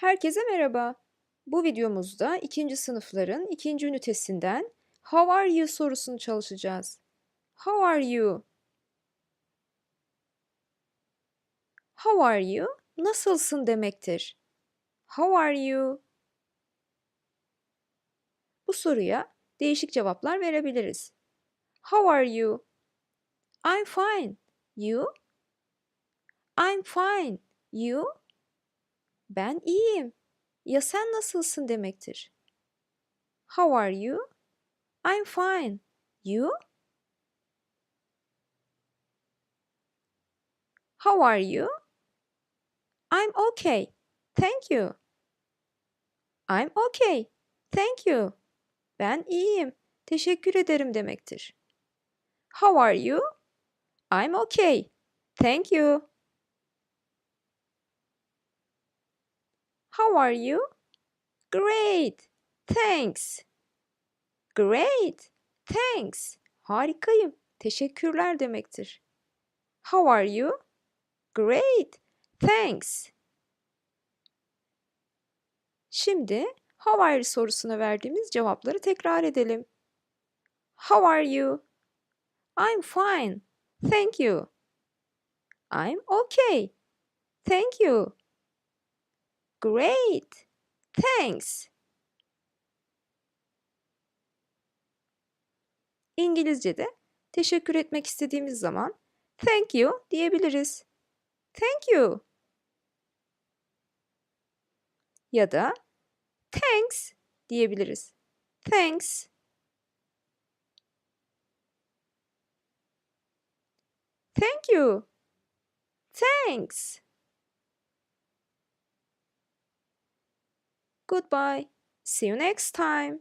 Herkese merhaba. Bu videomuzda ikinci sınıfların ikinci ünitesinden How are you sorusunu çalışacağız. How are you? How are you? Nasılsın demektir. How are you? Bu soruya değişik cevaplar verebiliriz. How are you? I'm fine. You? I'm fine. You? Ben iyiyim. Ya sen nasılsın demektir. How are you? I'm fine. You? How are you? I'm okay. Thank you. I'm okay. Thank you. Ben iyiyim. Teşekkür ederim demektir. How are you? I'm okay. Thank you. How are you? Great. Thanks. Great. Thanks. Harikayım. Teşekkürler demektir. How are you? Great. Thanks. Şimdi how are you sorusuna verdiğimiz cevapları tekrar edelim. How are you? I'm fine. Thank you. I'm okay. Thank you. Great. Thanks. İngilizce'de teşekkür etmek istediğimiz zaman thank you diyebiliriz. Thank you. Ya da thanks diyebiliriz. Thanks. Thank you. Thanks. Goodbye. See you next time.